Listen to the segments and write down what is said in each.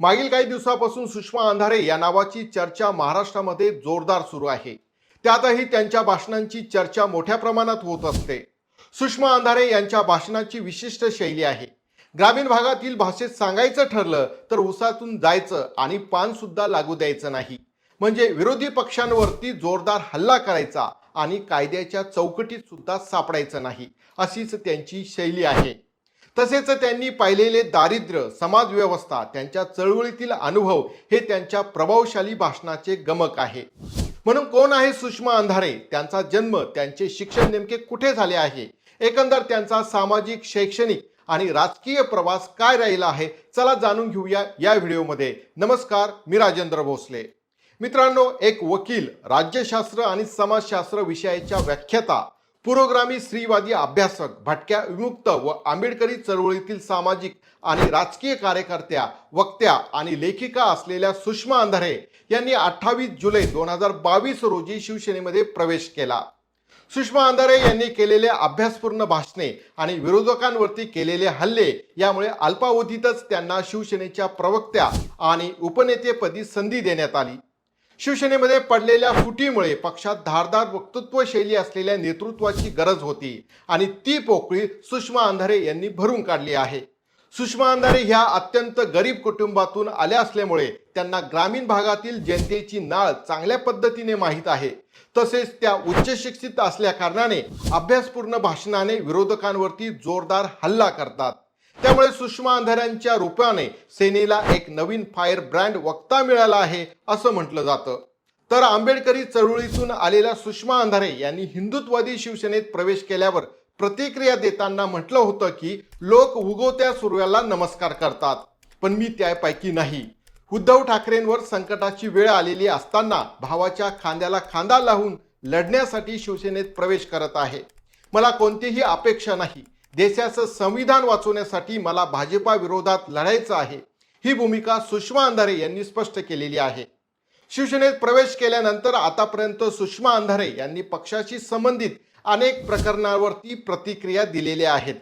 मागील काही दिवसापासून सुषमा अंधारे या नावाची चर्चा महाराष्ट्रामध्ये जोरदार सुरू आहे. त्यातही त्यांच्या भाषणांची चर्चा मोठ्या प्रमाणात होत असते. सुषमा अंधारे यांच्या भाषणाची विशिष्ट शैली आहे. ग्रामीण भागातील भाषेत सांगायचं ठरलं तर उसातून जायचं आणि पान सुद्धा लागू द्यायचं नाही. म्हणजे विरोधी पक्षांवरती जोरदार हल्ला करायचा आणि कायद्याच्या चौकटीत सुद्धा सापडायचं नाही अशीच त्यांची शैली आहे. तसेच त्यांनी पाहिलेले दारिद्र्य समाजव्यवस्था त्यांच्या चळवळीतील अनुभव हे त्यांच्या प्रभावशाली भाषणाचे गमक आहे. म्हणून कोण आहे सुषमा अंधारे? त्यांचा जन्म त्यांचे शिक्षण नेमके कुठे झाले आहे? एकंदर त्यांचा सामाजिक शैक्षणिक आणि राजकीय प्रवास काय राहिला आहे? चला जाणून घेऊया या व्हिडिओमध्ये. नमस्कार मी राजेंद्र भोसले. मित्रांनो एक वकील राज्यशास्त्र आणि समाजशास्त्र विषयाच्या व्याख्याता पुरोगामी स्त्रीवादी अभ्यासक भटक्या विमुक्त व आंबेडकरी चळवळीतील सामाजिक आणि राजकीय कार्यकर्त्या वक्त्या आणि लेखिका असलेल्या सुषमा अंधारे यांनी अठ्ठावीस जुलै दोन हजार बावीस रोजी शिवसेनेमध्ये प्रवेश केला. सुषमा अंधारे यांनी केलेले अभ्यासपूर्ण भाषणे आणि विरोधकांवरती केलेले हल्ले यामुळे अल्पावधीतच त्यांना शिवसेनेच्या प्रवक्त्या आणि उपनेतेपदी संधी देण्यात आली. शिवसेनेमध्ये पडलेल्या फुटीमुळे पक्षात धारदार वक्तृत्व शैली असलेल्या नेतृत्वाची गरज होती आणि ती पोकळी सुषमा अंधारे यांनी भरून काढली आहे. सुषमा अंधारे ह्या अत्यंत गरीब कुटुंबातून आल्या असल्यामुळे त्यांना ग्रामीण भागातील जनतेची नाळ चांगल्या पद्धतीने माहीत आहे. तसेच त्या उच्च शिक्षित असल्या कारणाने अभ्यासपूर्ण भाषणाने विरोधकांवरती जोरदार हल्ला करतात. त्यामुळे सुषमा अंधाऱ्यांच्या रूपाने सेनेला एक नवीन फायर ब्रँड वक्ता मिळाला आहे असं म्हटलं जातं. तर आंबेडकरी चळवळीतून आलेल्या सुषमा अंधारे यांनी हिंदुत्ववादी शिवसेनेत प्रवेश केल्यावर प्रतिक्रिया देताना म्हटलं होतं की लोक उगवत्या सूर्याला नमस्कार करतात पण मी त्यापैकी नाही. उद्धव ठाकरेंवर संकटाची वेळ आलेली असताना भावाच्या खांद्याला खांदा लावून लढण्यासाठी शिवसेनेत प्रवेश करत आहे. मला कोणतीही अपेक्षा नाही. देशाचं संविधान वाचवण्यासाठी मला भाजपा विरोधात लढायचं आहे. ही भूमिका सुषमा अंधारे यांनी स्पष्ट केलेली आहे. शिवसेनेत प्रवेश केल्यानंतर आतापर्यंत सुषमा अंधारे यांनी पक्षाशी संबंधित अनेक प्रकरणांवरती प्रतिक्रिया दिलेल्या आहेत.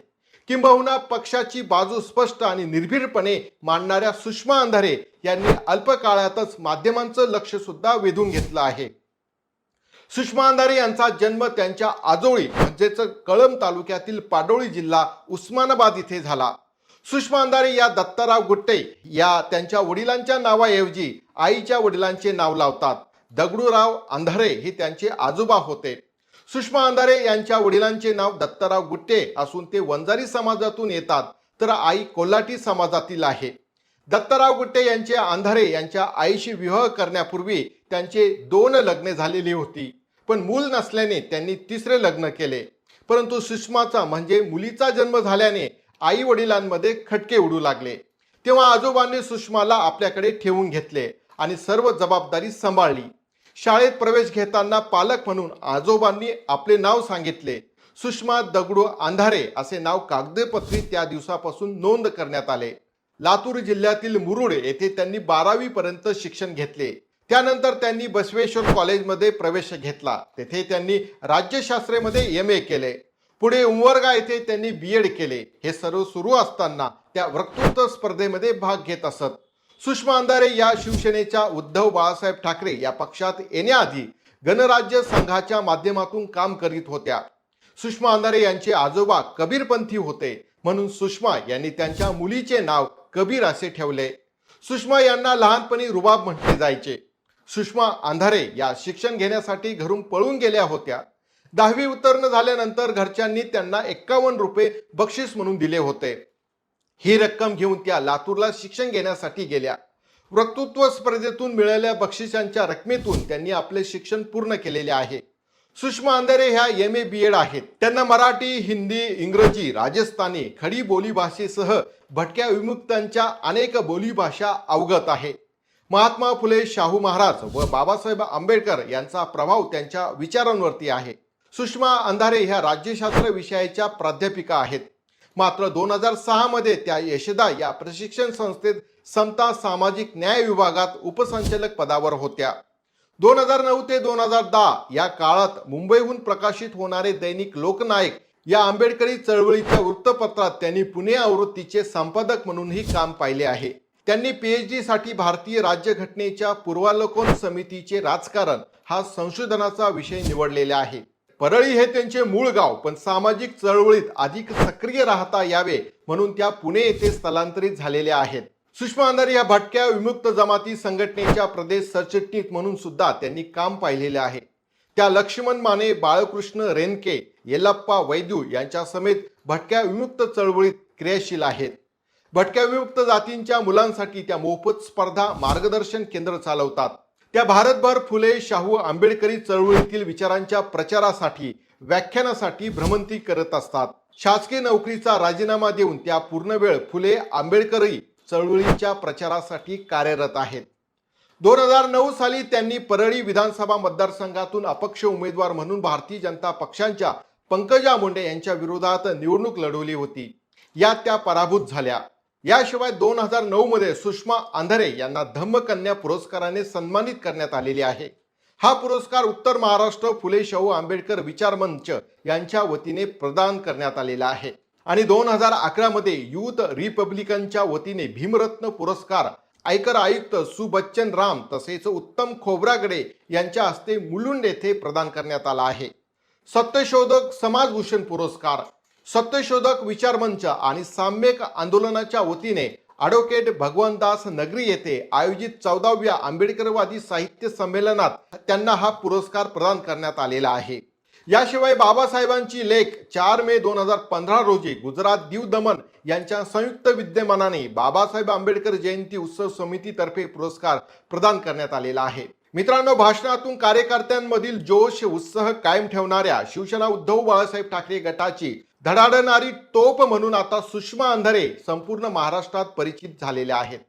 किंबहुना पक्षाची बाजू स्पष्ट आणि निर्भीडपणे मांडणाऱ्या सुषमा अंधारे यांनी अल्पकाळातच माध्यमांचं लक्ष सुद्धा वेधून घेतलं आहे. सुषमा अंधारे यांचा जन्म त्यांच्या आजोळी म्हणजेच कळंब तालुक्यातील पाडोळी जिल्हा उस्मानाबाद इथे झाला. सुषमा अंधारे या दत्ताराव गुट्टे या त्यांच्या वडिलांच्या नावाऐवजी आईच्या वडिलांचे नाव लावतात. दगडूराव अंधारे हे त्यांचे आजोबा होते. सुषमा अंधारे यांच्या वडिलांचे नाव दत्ताराव गुट्टे असून ते वंजारी समाजातून येतात तर आई कोल्हाटी समाजातील आहे. दत्ताराव गुट्टे यांचे अंधारे यांच्या आईशी विवाह करण्यापूर्वी त्यांचे दोन लग्ने झालेली होती. पण मूल नसल्याने त्यांनी तिसरे लग्न केले. परंतु सुषमाचा म्हणजे मुलीचा जन्म झाल्याने आई वडिलांमध्ये खटके उडू लागले. तेव्हा आजोबांनी सुषमाला आपल्याकडे ठेवून घेतले आणि सर्व जबाबदारी सांभाळली. शाळेत प्रवेश घेताना पालक म्हणून आजोबांनी आपले नाव सांगितले. सुषमा दगडू अंधारे असे नाव कागदपत्री त्या दिवसापासून नोंद करण्यात आले. लातूर जिल्ह्यातील मुरुड येथे त्यांनी बारावी पर्यंत शिक्षण घेतले. त्यानंतर त्यांनी बसवेश्वर कॉलेजमध्ये प्रवेश घेतला. तेथे त्यांनी राज्यशास्त्रेमध्ये एम ए केले. पुढे उमवर्गा येथे त्यांनी बी एड केले. हे सर्व सुरू असताना त्या वक्तृत्व स्पर्धेमध्ये भाग घेत असत. सुषमा अंधारे या शिवसेनेच्या उद्धव बाळासाहेब ठाकरे या पक्षात येण्याआधी गणराज्य संघाच्या माध्यमातून काम करीत होत्या. सुषमा अंधारे यांचे आजोबा कबीरपंथी होते म्हणून सुषमा यांनी त्यांच्या मुलीचे नाव कबीर असे ठेवले. सुषमा यांना लहानपणी रुबाब म्हटले जायचे. सुषमा अंधारे या शिक्षण घेण्यासाठी घरून पळून गेल्या होत्या. दहावी उत्तीर्ण झाल्यानंतर घरच्यांनी त्यांना एक्कावन्न रुपये बक्षीस म्हणून दिले होते. ही रक्कम घेऊन त्या लातूरला शिक्षण घेण्यासाठी गेल्या. वक्तृत्व स्पर्धेतून मिळालेल्या बक्षिसांच्या रकमेतून त्यांनी आपले शिक्षण पूर्ण केलेले आहे. सुषमा अंधारे ह्या एम ए बी एड आहेत. त्यांना मराठी हिंदी इंग्रजी राजस्थानी खडी बोलीभाषेसह भटक्या विमुक्तांच्या अनेक बोलीभाषा अवगत आहे. महात्मा फुले शाहू महाराज व बाबासाहेब आंबेडकर यांचा प्रभाव त्यांच्या विचारांवरती आहे. सुषमा अंधारे ह्या राज्यशास्त्र विषयाच्या प्राध्यापिका आहेत. मात्र दोन हजार सहामध्ये त्या यशदा या प्रशिक्षण संस्थेत समता सामाजिक न्याय विभागात उपसंचालक पदावर होत्या. दोन हजार नऊ ते दोन हजार दहा या काळात मुंबईहून प्रकाशित होणारे दैनिक लोकनायक या आंबेडकरी चळवळीच्या वृत्तपत्रात त्यांनी पुणे आवृत्तीचे संपादक म्हणूनही काम पाहिले आहे. त्यांनी पीएच डीसाठी भारतीय राज्यघटनेच्या पूर्वालोकन समितीचे राजकारण हा संशोधनाचा विषय निवडलेला आहे. परळी हे त्यांचे मूळ गाव पण सामाजिक चळवळीत अधिक सक्रिय राहता यावे म्हणून त्या पुणे येथे स्थलांतरित झालेल्या आहेत. सुषमा अंधारे या भटक्या विमुक्त जमाती संघटनेच्या प्रदेश सरचिटणीस म्हणून सुद्धा त्यांनी काम पाहिलेले आहे. त्या लक्ष्मण माने बाळकृष्ण रेनके येल्लप्पा वैद्यू यांच्या समेत भटक्या विमुक्त चळवळीत क्रियाशील आहेत. भटक्या विमुक्त जातींच्या मुलांसाठी त्या मोफत स्पर्धा मार्गदर्शन केंद्र चालवतात. त्या भारतभर फुले शाहू आंबेडकरी चळवळीतील विचारांच्या प्रचारासाठी व्याख्यानासाठी भ्रमंती करत असतात. शासकीय नोकरीचा राजीनामा देऊन त्या पूर्ण वेळ फुले आंबेडकरी चळवळीच्या प्रचारासाठी कार्यरत आहेत. दोन हजार नऊ साली त्यांनी परळी विधानसभा मतदारसंघातून अपक्ष उमेदवार म्हणून भारतीय जनता पक्षांच्या पंकजा मुंडे यांच्या विरोधात निवडणूक लढवली होती. यात त्या पराभूत झाल्या. याशिवाय दोन हजार नऊ मध्ये सुषमा आंधारे यांना धम्मकन्या पुरस्काराने सन्मानित करण्यात आलेले आहे. हा पुरस्कार उत्तर महाराष्ट्र फुले शाहू आंबेडकर विचार मंच यांच्या वतीने प्रदान करण्यात आलेला आहे. आणि दोन हजार अकरा मध्ये युथ रिपब्लिकनच्या वतीने भीमरत्न पुरस्कार आयकर आयुक्त सुबच्चन राम तसेच उत्तम खोब्रागडे यांच्या हस्ते मुलुंड येथे प्रदान करण्यात आला आहे. सत्यशोधक समाजभूषण पुरस्कार सत्यशोधक विचारमंच आणि साम्यक आंदोलनाच्या वतीने ॲडव्होकेट भगवानदास नगरी येथे आयोजित चौदाव्या आंबेडकरवादी साहित्य संमेलनात त्यांना हा पुरस्कार प्रदान करण्यात आलेला आहे. याशिवाय बाबासाहेबांची लेख चार मे दोन हजार पंधरा रोजी गुजरात दीव दमन यांच्या संयुक्त विद्यमानाने बाबासाहेब आंबेडकर जयंती उत्सव समितीतर्फे पुरस्कार प्रदान करण्यात आलेला आहे. मित्रांनो भाषणातून कार्यकर्त्यांमधील जोश उत्साह कायम ठेवणाऱ्या शिवसेना उद्धव बाळासाहेब ठाकरे गटाची धडाडणारी तोप म्हणून आता सुषमा अंधारे संपूर्ण महाराष्ट्रात परिचित झालेल्या आहेत.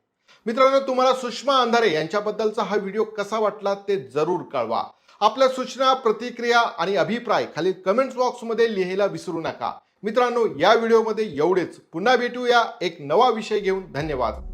मित्रांनो तुम्हाला सुषमा अंधारे यांच्याबद्दलचा हा व्हिडिओ कसा वाटला ते जरूर कळवा. आपल्या सूचना प्रतिक्रिया आणि अभिप्राय खाली कमेंट्स बॉक्समध्ये लिहायला विसरू नका. मित्रांनो या व्हिडिओमध्ये एवढेच. पुन्हा भेटूया एक नवा विषय घेऊन. धन्यवाद.